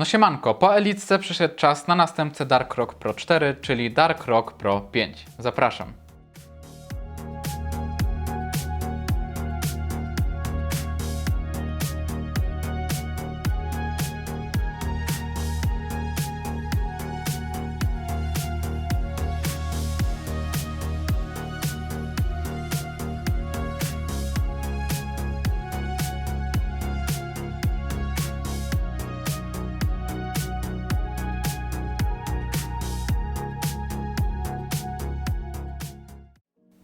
No siemanko, po Elitce przyszedł czas na następcę Dark Rock Pro 4, czyli Dark Rock Pro 5. Zapraszam.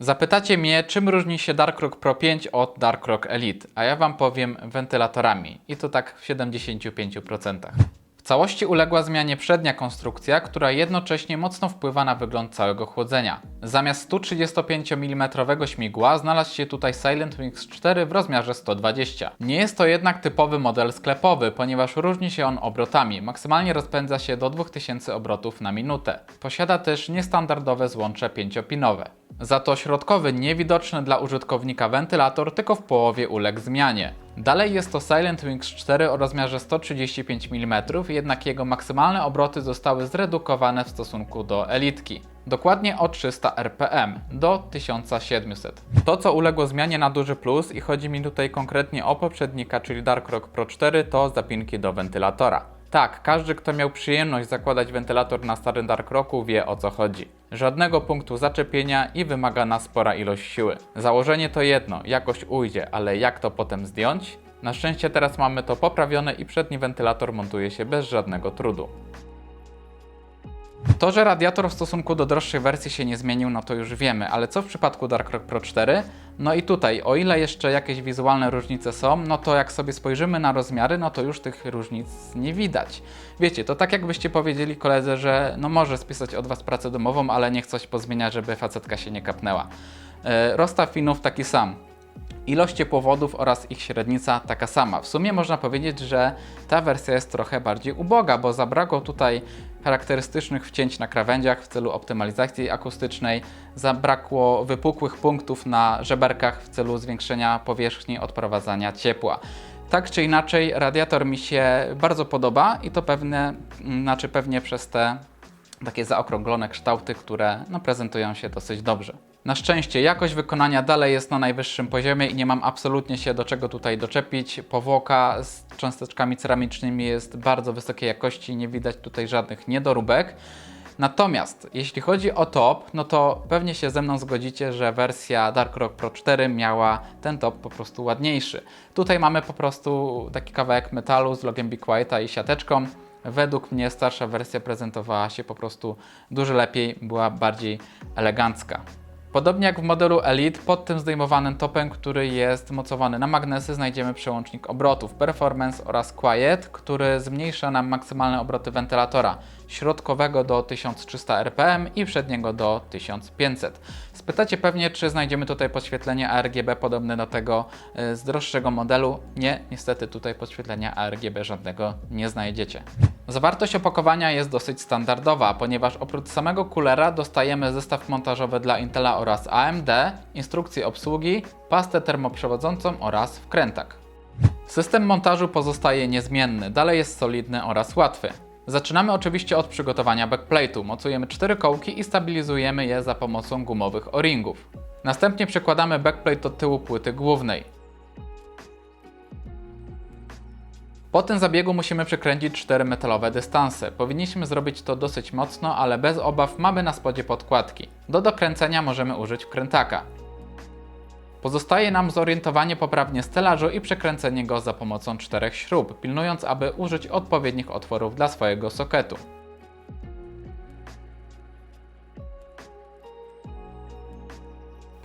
Zapytacie mnie, czym różni się Dark Rock Pro 5 od Dark Rock Elite, a ja Wam powiem wentylatorami i to tak w 75%. Całości uległa zmianie przednia konstrukcja, która jednocześnie mocno wpływa na wygląd całego chłodzenia. Zamiast 135 mm śmigła znalazł się tutaj Silent Wings 4 w rozmiarze 120. Nie jest to jednak typowy model sklepowy, ponieważ różni się on obrotami. Maksymalnie rozpędza się do 2000 obrotów na minutę. Posiada też niestandardowe złącze pięciopinowe. Za to środkowy, niewidoczny dla użytkownika wentylator tylko w połowie uległ zmianie. Dalej jest to Silent Wings 4 o rozmiarze 135 mm, jednak jego maksymalne obroty zostały zredukowane w stosunku do Elitki. Dokładnie o 300 RPM do 1700. To, co uległo zmianie na duży plus i chodzi mi tutaj konkretnie o poprzednika, czyli Dark Rock Pro 4, to zapinki do wentylatora. Tak, każdy, kto miał przyjemność zakładać wentylator na starym Dark Rocku wie o co chodzi. Żadnego punktu zaczepienia i wymagana spora ilość siły. Założenie to jedno, jakoś ujdzie, ale jak to potem zdjąć? Na szczęście teraz mamy to poprawione i przedni wentylator montuje się bez żadnego trudu. To, że radiator w stosunku do droższej wersji się nie zmienił, no to już wiemy, ale co w przypadku Dark Rock Pro 4? No i tutaj, o ile jeszcze jakieś wizualne różnice są, no to jak sobie spojrzymy na rozmiary, no to już tych różnic nie widać. Wiecie, to tak jakbyście powiedzieli koledze, że no może spisać od Was pracę domową, ale niech coś pozmienia, żeby facetka się nie kapnęła. E, rozstaw finów taki sam. Ilość ciepłowodów oraz ich średnica taka sama. W sumie można powiedzieć, że ta wersja jest trochę bardziej uboga, bo zabrakło tutaj charakterystycznych wcięć na krawędziach w celu optymalizacji akustycznej, zabrakło wypukłych punktów na żeberkach w celu zwiększenia powierzchni odprowadzania ciepła. Tak czy inaczej, radiator mi się bardzo podoba i to pewne, znaczy pewnie przez te takie zaokrąglone kształty, które no, prezentują się dosyć dobrze. Na szczęście jakość wykonania dalej jest na najwyższym poziomie i nie mam absolutnie się do czego tutaj doczepić. Powłoka z cząsteczkami ceramicznymi jest bardzo wysokiej jakości, nie widać tutaj żadnych niedoróbek. Natomiast jeśli chodzi o top, no to pewnie się ze mną zgodzicie, że wersja Dark Rock Pro 4 miała ten top po prostu ładniejszy. Tutaj mamy po prostu taki kawałek metalu z logiem Be Quieta i siateczką. Według mnie starsza wersja prezentowała się po prostu dużo lepiej, była bardziej elegancka. Podobnie jak w modelu Elite, pod tym zdejmowanym topem, który jest mocowany na magnesy, znajdziemy przełącznik obrotów Performance oraz Quiet, który zmniejsza nam maksymalne obroty wentylatora środkowego do 1300 RPM i przedniego do 1500. Spytacie pewnie, czy znajdziemy tutaj podświetlenie ARGB podobne do tego y, z droższego modelu. Nie, niestety tutaj podświetlenia ARGB żadnego nie znajdziecie. Zawartość opakowania jest dosyć standardowa, ponieważ oprócz samego kulera dostajemy zestaw montażowy dla Intela oraz AMD, instrukcję obsługi, pastę termoprzewodzącą oraz wkrętak. System montażu pozostaje niezmienny, dalej jest solidny oraz łatwy. Zaczynamy oczywiście od przygotowania backplate'u. Mocujemy cztery kołki i stabilizujemy je za pomocą gumowych o-ringów. Następnie przekładamy backplate do tyłu płyty głównej. Po tym zabiegu musimy przekręcić cztery metalowe dystanse. Powinniśmy zrobić to dosyć mocno, ale bez obaw mamy na spodzie podkładki. Do dokręcenia możemy użyć wkrętaka. Pozostaje nam zorientowanie poprawnie stelażu i przekręcenie go za pomocą czterech śrub, pilnując aby użyć odpowiednich otworów dla swojego soketu.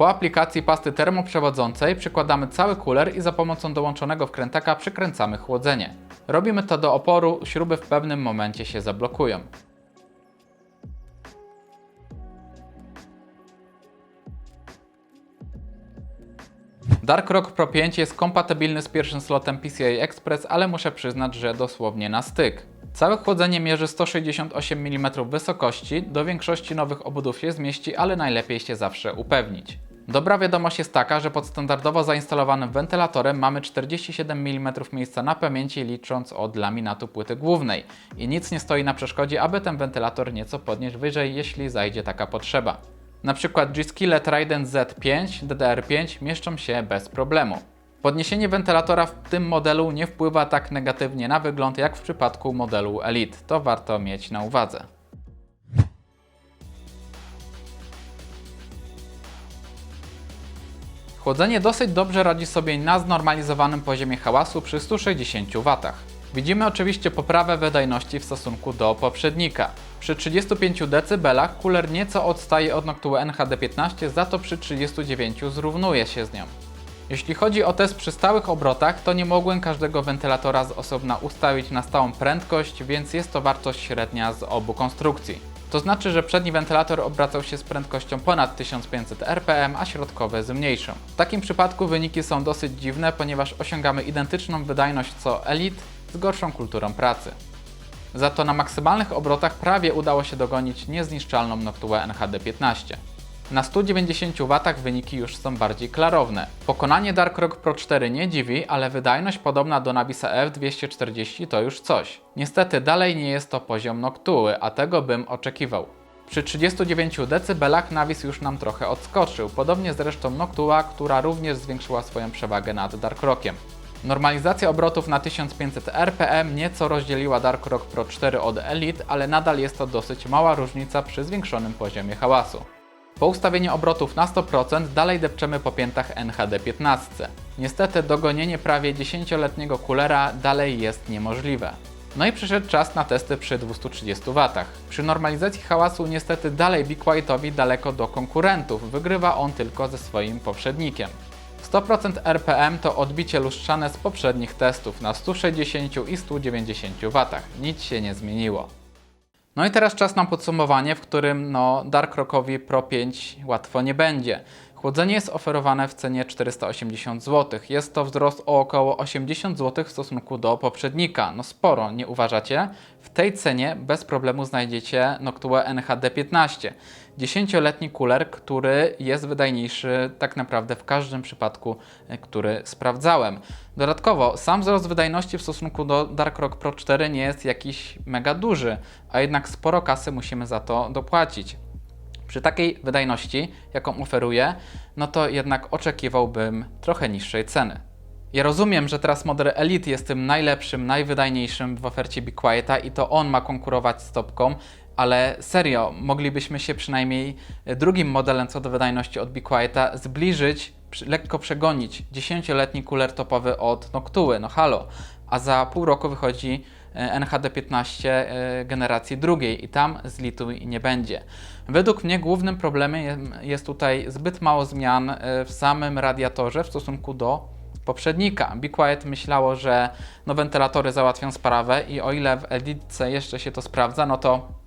Po aplikacji pasty termoprzewodzącej przykładamy cały kuler i za pomocą dołączonego wkrętaka przykręcamy chłodzenie. Robimy to do oporu, śruby w pewnym momencie się zablokują. Dark Rock Pro 5 jest kompatybilny z pierwszym slotem PCI Express, ale muszę przyznać, że dosłownie na styk. Całe chłodzenie mierzy 168 mm wysokości, do większości nowych obudów się zmieści, ale najlepiej się zawsze upewnić. Dobra wiadomość jest taka, że pod standardowo zainstalowanym wentylatorem mamy 47 mm miejsca na pamięci licząc od laminatu płyty głównej i nic nie stoi na przeszkodzie, aby ten wentylator nieco podnieść wyżej, jeśli zajdzie taka potrzeba. Na przykład G-Skillet Trident Z5, DDR5 mieszczą się bez problemu. Podniesienie wentylatora w tym modelu nie wpływa tak negatywnie na wygląd jak w przypadku modelu Elite. To warto mieć na uwadze. Chłodzenie dosyć dobrze radzi sobie na znormalizowanym poziomie hałasu przy 160 W. Widzimy oczywiście poprawę wydajności w stosunku do poprzednika. Przy 35 dB kuler nieco odstaje od Noctua NHD15, za to przy 39 zrównuje się z nią. Jeśli chodzi o test przy stałych obrotach, to nie mogłem każdego wentylatora z osobna ustawić na stałą prędkość, więc jest to wartość średnia z obu konstrukcji. To znaczy, że przedni wentylator obracał się z prędkością ponad 1500 rpm, a środkowy z mniejszą. W takim przypadku wyniki są dosyć dziwne, ponieważ osiągamy identyczną wydajność co Elite z gorszą kulturą pracy. Za to na maksymalnych obrotach prawie udało się dogonić niezniszczalną Noctua NHD15. Na 190 W wyniki już są bardziej klarowne. Pokonanie Dark Rock Pro 4 nie dziwi, ale wydajność podobna do Navisa F240 to już coś. Niestety dalej nie jest to poziom Noctuły, a tego bym oczekiwał. Przy 39 dB Navis już nam trochę odskoczył, podobnie zresztą Noctua, która również zwiększyła swoją przewagę nad Dark Rockiem. Normalizacja obrotów na 1500 rpm nieco rozdzieliła Dark Rock Pro 4 od Elite, ale nadal jest to dosyć mała różnica przy zwiększonym poziomie hałasu. Po ustawieniu obrotów na 100% dalej depczemy po piętach NHD15. Niestety dogonienie prawie 10-letniego kulera dalej jest niemożliwe. No i przyszedł czas na testy przy 230 W. Przy normalizacji hałasu niestety dalej Quietowi daleko do konkurentów, wygrywa on tylko ze swoim poprzednikiem. 100% RPM to odbicie lustrzane z poprzednich testów na 160 i 190 W. Nic się nie zmieniło. No i teraz czas na podsumowanie, w którym no, Dark Rockowi Pro 5 łatwo nie będzie. Chłodzenie jest oferowane w cenie 480 zł. Jest to wzrost o około 80 zł w stosunku do poprzednika. No sporo, nie uważacie? W tej cenie bez problemu znajdziecie Noctua NHD15. 10-letni kuler, który jest wydajniejszy tak naprawdę w każdym przypadku, e, który sprawdzałem. Dodatkowo, sam wzrost wydajności w stosunku do Dark Rock Pro 4 nie jest jakiś mega duży, a jednak sporo kasy musimy za to dopłacić. Przy takiej wydajności, jaką oferuje, no to jednak oczekiwałbym trochę niższej ceny. Ja rozumiem, że teraz model Elite jest tym najlepszym, najwydajniejszym w ofercie Be Quieta i to on ma konkurować z topką, ale serio, moglibyśmy się przynajmniej drugim modelem co do wydajności od Be Quieta zbliżyć, lekko przegonić 10-letni kuler topowy od Noctuły, no halo, a za pół roku wychodzi e, NHD15 e, generacji drugiej i tam zlituj nie będzie. Według mnie głównym problemem je- jest tutaj zbyt mało zmian e, w samym radiatorze w stosunku do poprzednika. Be Quiet myślało, że no, wentylatory załatwią sprawę i o ile w Elitce jeszcze się to sprawdza, no to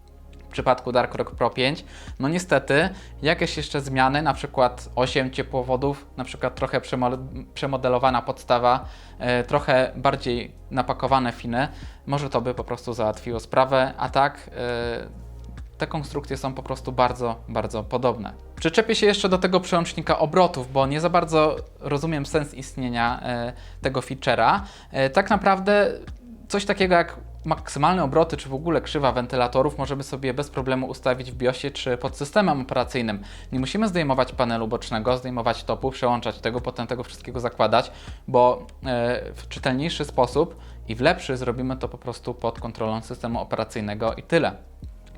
przypadku Dark Rock Pro 5, no niestety jakieś jeszcze zmiany, na przykład 8 ciepłowodów, na przykład trochę przemo- przemodelowana podstawa, e, trochę bardziej napakowane finy, może to by po prostu załatwiło sprawę, a tak e, te konstrukcje są po prostu bardzo, bardzo podobne. Przyczepię się jeszcze do tego przełącznika obrotów, bo nie za bardzo rozumiem sens istnienia e, tego feature'a. Tak naprawdę coś takiego jak maksymalne obroty, czy w ogóle krzywa wentylatorów możemy sobie bez problemu ustawić w BIOSie czy pod systemem operacyjnym. Nie musimy zdejmować panelu bocznego, zdejmować topu, przełączać tego, potem tego wszystkiego zakładać, bo e, w czytelniejszy sposób i w lepszy zrobimy to po prostu pod kontrolą systemu operacyjnego i tyle.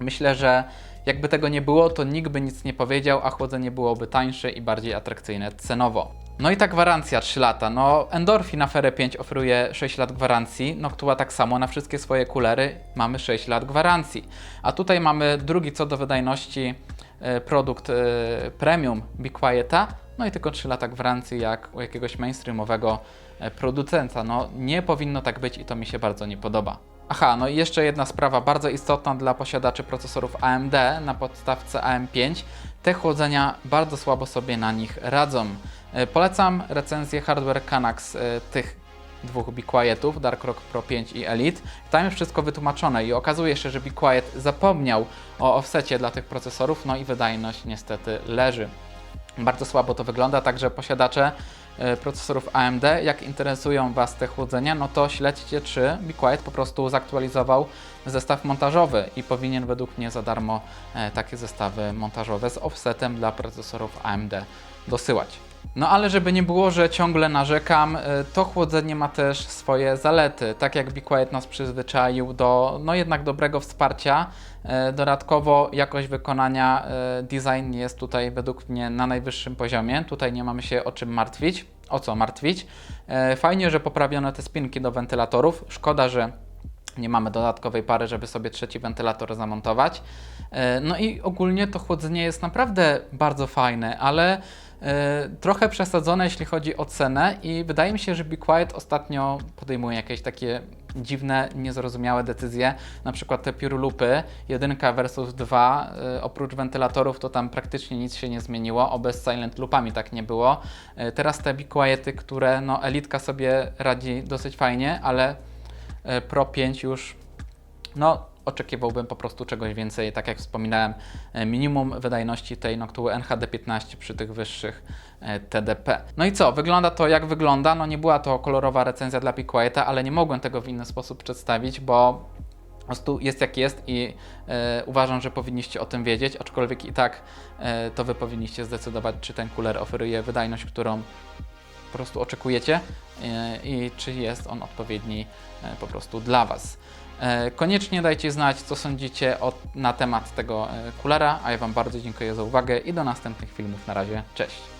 Myślę, że jakby tego nie było, to nikt by nic nie powiedział, a chłodzenie byłoby tańsze i bardziej atrakcyjne cenowo. No i ta gwarancja 3 lata. No, Endorphin na Fere 5 oferuje 6 lat gwarancji, Noctua tak samo na wszystkie swoje kulery mamy 6 lat gwarancji. A tutaj mamy drugi co do wydajności e, produkt e, premium Be Quieta, no i tylko 3 lata gwarancji jak u jakiegoś mainstreamowego e, producenta. No nie powinno tak być i to mi się bardzo nie podoba. Aha, no i jeszcze jedna sprawa bardzo istotna dla posiadaczy procesorów AMD na podstawce AM5. Te chłodzenia bardzo słabo sobie na nich radzą. E, Polecam recenzję Hardware Canax e, tych dwóch Be Quietów, Dark Rock Pro 5 i Elite. Tam jest wszystko wytłumaczone i okazuje się, że Be Quiet zapomniał o offsecie dla tych procesorów, no i wydajność niestety leży. Bardzo słabo to wygląda, także posiadacze procesorów AMD, jak interesują Was te chłodzenia, no to śledźcie, czy Be Quiet po prostu zaktualizował zestaw montażowy i powinien według mnie za darmo e, takie zestawy montażowe z offsetem dla procesorów AMD dosyłać. No ale żeby nie było, że ciągle narzekam, y, to chłodzenie ma też swoje zalety. Tak jak Be Quiet nas przyzwyczaił do no jednak dobrego wsparcia, y, dodatkowo jakość wykonania, y, design jest tutaj według mnie na najwyższym poziomie. Tutaj nie mamy się o czym martwić. O co martwić? Fajnie, że poprawiono te spinki do wentylatorów. Szkoda, że nie mamy dodatkowej pary, żeby sobie trzeci wentylator zamontować. No i ogólnie to chłodzenie jest naprawdę bardzo fajne, ale trochę przesadzone, jeśli chodzi o cenę i wydaje mi się, że Be Quiet ostatnio podejmuje jakieś takie dziwne, niezrozumiałe decyzje, na przykład te Purolupy, jedynka versus 2, e, oprócz wentylatorów to tam praktycznie nic się nie zmieniło, obe Silent Loopami tak nie było. E, Teraz te Be Quiety, które no Elitka sobie radzi dosyć fajnie, ale e, Pro 5 już no oczekiwałbym po prostu czegoś więcej, tak jak wspominałem, e, minimum wydajności tej Noctua NHD15 przy tych wyższych e, TDP. No i co, wygląda to jak wygląda, no nie była to kolorowa recenzja dla Be Quieta, ale nie mogłem tego w inny sposób przedstawić, bo po prostu jest jak jest i e, uważam, że powinniście o tym wiedzieć, aczkolwiek i tak e, to Wy powinniście zdecydować, czy ten cooler oferuje wydajność, którą po prostu oczekujecie e, i czy jest on odpowiedni e, po prostu dla Was. E, Koniecznie dajcie znać, co sądzicie na temat tego kulera, a ja Wam bardzo dziękuję za uwagę i do następnych filmów. Na razie, cześć!